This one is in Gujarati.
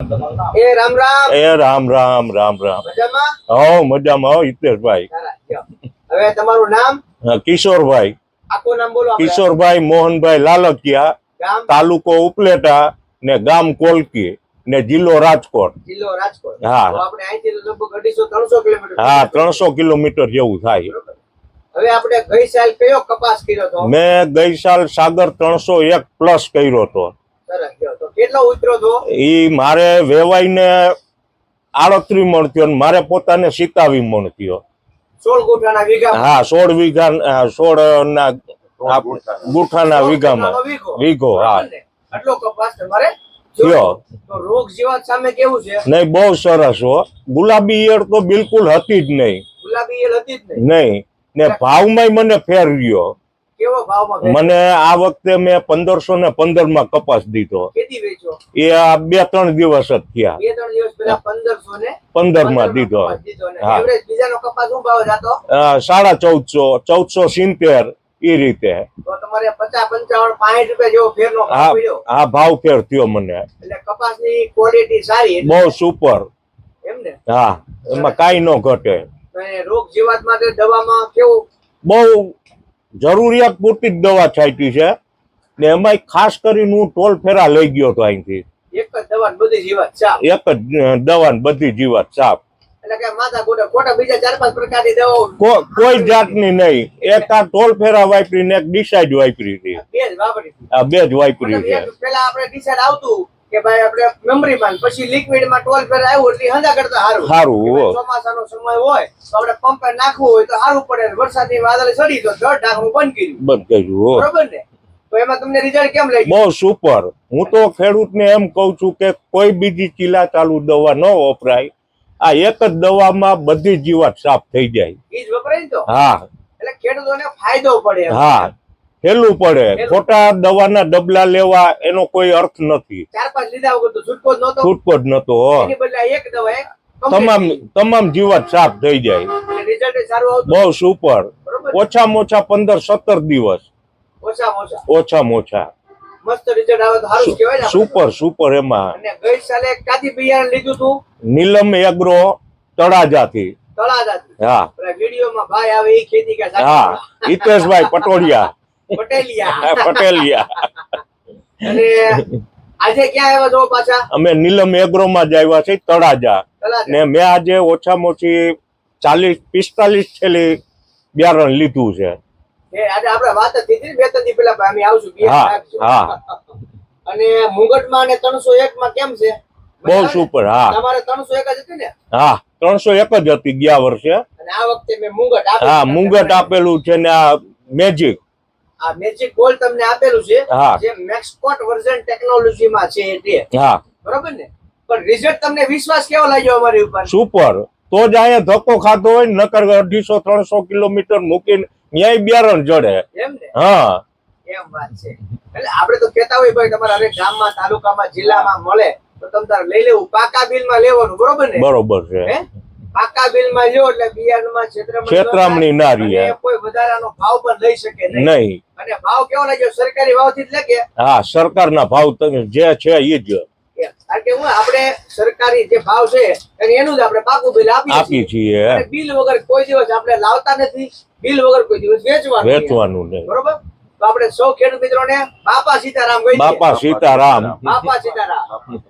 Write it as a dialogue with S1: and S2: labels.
S1: એ રામ રામ.
S2: એ રામ રામ રામ રામ. હો મજામાં. હો હિતેશભાઈ.
S1: હવે તમારું નામ?
S2: કિશોરભાઈ.
S1: આખું નામ બોલો
S2: કિશોરભાઈ મોહનભાઈ લાલકિયા તાલુકો ઉપલેટા ને ગામ કોલકી ને જિલ્લો રાજકોટ.
S1: જિલ્લો રાજકોટ.
S2: હા.
S1: આપણે અહીંથી લગભગ અઢીસો ત્રણસો કિલોમીટર
S2: હા ત્રણસો કિલોમીટર જેવું થાય.
S1: હવે આપણે ગઈ સાલ કયો કપાસ કર્યો હતો
S2: મેં ગઈ સાલ સાગર ત્રણસો એક પ્લસ કર્યો હતો
S1: સરસ. તો. કેટલો ઉતર્યો હતો?
S2: ઈ મારે વેવાઈને આડત્રી મણ થયો મારે પોતાને સિત્તાવી મણ થયો.
S1: સોળ ગુઠાના વીઘા
S2: હા સોળ વીઘા સોળ ના ગુઠાના. વીઘામાં. વીઘો? હા?
S1: આટલો કપાસ તમારે રોગ જીવાત સામે કેવું છે?
S2: નહીં બહુ સરસ હો. ગુલાબી ઈયળ તો બિલકુલ હતી જ નહીં.
S1: ગુલાબી ઈયળ હતી જ નહીં?
S2: નહીં. ને ભાવમાં મને ફેર રહ્યો? મને આ વખતે મેં પંદરસો ને પંદરમાં કપાસ દીધો. એ બે ત્રણ દિવસ જ થયા.
S1: બે ત્રણ દિવસ પહેલા પંદરસો ને
S2: પંદરમાં દીધો. હા.
S1: બીજાનો કપાસ શું ભાવ જાતો?
S2: સાડા ચૌદસો ચૌદસો સિત્તેર એ રીતે.
S1: હા તમારે પચાસ પંચાવન પાંઠ રૂપિયા જેવો ફેરનો ભાવ
S2: ફેર થયો મને.
S1: એટલે કપાસની ક્વોલિટી સારી
S2: બહુ સુપર હા એમાં કઈ ન ઘટે.
S1: રોગ જીવાત માટે દવામાં કેવું?
S2: બહુ જરૂરિયાત પૂરતી જ દવા છાંટી છે. ને એમાંય ખાસ કરીને હું ટોલ ફેરા લઈ ગયો હતો અહીંથી.
S1: એક જ દવા બધી જીવાત સાફ
S2: એક જ દવા બધી જીવાત કોઈ જાતની નહીં. એક આ ટોલ ફેરા વાપરી ને એક ડિસાઇડ વાપરી હતી.
S1: બે જ વાપરી
S2: છે.
S1: પેલા આપણે ડિસાઇડ આવતું કે ભાઈ આપણે મેમરી માં પછી લિક્વિડમાં ટોલ ફેર આવ્યું એટલે હંધા કરતા સારું.
S2: સારું.
S1: ચોમાસાનો સમય હોય તો આપણે પંપે નાખવું હોય તો સારું પડે વરસાદની વાદળ ચડી તો જળ નાખવું બંધ કર્યું.
S2: બંધ કર્યું
S1: બરોબર ને? તો એમાં તમને રિઝલ્ટ કેમ લઈ
S2: બહુ સુપર હું તો ખેડૂતને એમ કહું છું કે કોઈ બીજી ચીલા ચાલુ દવા ન વપરાય. આ એક જ દવામાં બધી જીવાત સાફ થઈ જાય.
S1: એ જ વપરાય ને તો?
S2: હા.
S1: એટલે ખેડૂતોને ફાયદો પડે
S2: હા. હેલું પડે. ખોટા દવાના ડબલા લેવા એનો કોઈ અર્થ નથી.
S1: છૂટકો જ
S2: નતો તમામ તમામ જીવાત સાફ થઈ જાય. બહુ સુપર. ઓછામાં ઓછા પંદર સત્તર દિવસ.
S1: ઓછામાં ઓછા.
S2: સુપર સુપર એમાં. નીલમ એગ્રો તળાજાથી. હા. હા. હિતેશભાઈ પટોડિયા
S1: પટેલિયા.
S2: પટેલિયા.
S1: અને આજે ક્યાં આવ્યા છો પાછા?
S2: અમે નીલમ એગ્રોમાં જ આવ્યા છે તળાજા. ને મેં આજે ઓછામાં ઓછી ચાલીસ પિસ્તાલીસ થેલી બિયારણ લીધું છે.
S1: આજે આપણે વાત હતી ને બે ત્રણ પેલા અમે આવશું
S2: હા હા.
S1: અને મુગટમાં અને ત્રણસો એક માં કેમ છે?
S2: બહુ સુપર હા.
S1: તમારે ત્રણસો એક જ હતી ને?
S2: હા ત્રણસો એક જ હતી ગયા વર્ષે.
S1: અને આ વખતે મેં મુંગટ
S2: હા. મુંગટ આપેલું છે ને આ મેજિક
S1: આ મેજિક ગોલ્ડ તમને આપેલું છે જે મેક્સકોટ વર્ઝન ટેકનોલોજી માં છે એટલે
S2: હા.
S1: બરોબર ને? પણ રિઝલ્ટ તમને વિશ્વાસ કેવો લાગ્યો અમારી ઉપર?
S2: સુપર તો જ અહીંયા ધક્કો ખાતો હોય નકર અઢીસો ત્રણસો કિલોમીટર મૂકીને ન્યાય બિયારણ જડે.
S1: એમ ને?
S2: હા.
S1: એમ વાત છે. એટલે આપણે તો કહેતા હોય ભાઈ તમારા હરેક ગામમાં તાલુકામાં જિલ્લામાં મળે તો તમે તારે લઈ લેવું પાકા બિલમાં લેવાનું બરોબર ને?
S2: બરોબર છે.
S1: હે? પાકા બિલમાં લ્યો એટલે બિયારણમાં છેતરામણી ન
S2: છેતરામણી ના રહે.
S1: કોઈ વધારાનો ભાવ પણ લઈ શકે નહીં. અને ભાવ કેવો લાગ્યો? સરકારી ભાવથી જ લાગે?
S2: હા સરકારના ભાવ તમે જે છે એ જ.
S1: કારણ કે હું આપણે સરકારી જે ભાવ છે એનું જ આપણે પાકું બિલ આપીએ
S2: આપી
S1: છીએ.
S2: છીએ
S1: બિલ વગર કોઈ દિવસ આપણે લાવતા નથી બિલ વગર કોઈ દિવસ વેચવાનું
S2: વેચવાનું નહીં.
S1: બરોબર? તો આપણે સૌ ખેડૂત મિત્રોને બાપા સીતારામ
S2: બાપા સીતારામ.
S1: બાપા સીતારામ.